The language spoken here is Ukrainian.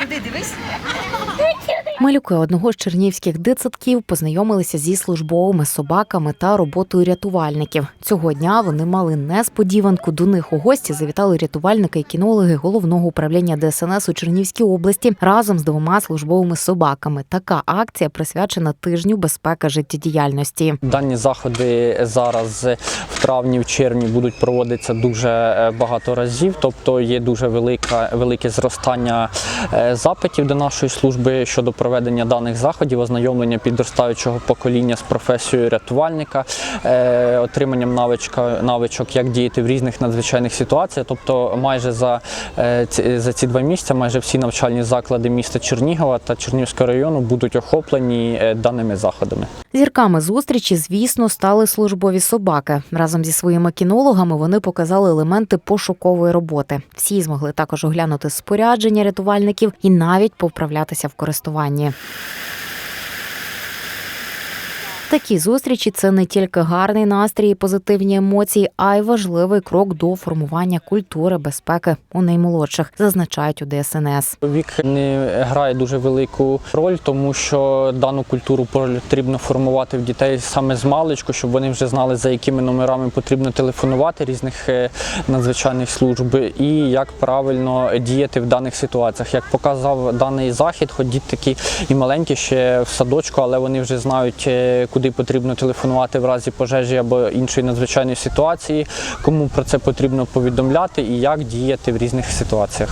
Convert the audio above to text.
Туди дивись. Малюки одного з чернівських дитсадків познайомилися зі службовими собаками та роботою рятувальників. Цього дня вони мали несподіванку. До них у гості завітали рятувальники і кінологи головного управління ДСНС у Чернівській області разом з двома службовими собаками. Така акція присвячена тижню безпеки життєдіяльності. Дані заходи зараз в травні, в червні будуть проводитися дуже е, багато разів, тобто є дуже велика, велике зростання е, запитів до нашої служби щодо проведення даних заходів, ознайомлення підростаючого покоління з професією рятувальника, е, отриманням навичка, навичок, як діяти в різних надзвичайних ситуаціях. Тобто, майже за, е, за ці два місяці майже всі навчальні заклади міста Чернігова та Чернігівського району будуть охоплені е, даними заходами. Зірками зустрічі, звісно, стали службові собаки. Разом зі своїми кінологами вони показали елементи пошукової роботи. Всі змогли також оглянути спорядження рятувальників і навіть повправлятися в користуванні. Ні. Такі зустрічі це не тільки гарний настрій і позитивні емоції, а й важливий крок до формування культури безпеки у наймолодших, зазначають у ДСНС. Вік не грає дуже велику роль, тому що дану культуру потрібно формувати в дітей саме з маличку, щоб вони вже знали, за якими номерами потрібно телефонувати різних е, надзвичайних служб і як правильно діяти в даних ситуаціях. Як показав даний захід, хоч діти такі і маленькі ще в садочку, але вони вже знають, е, куди потрібно телефонувати в разі пожежі або іншої надзвичайної ситуації, кому про це потрібно повідомляти і як діяти в різних ситуаціях.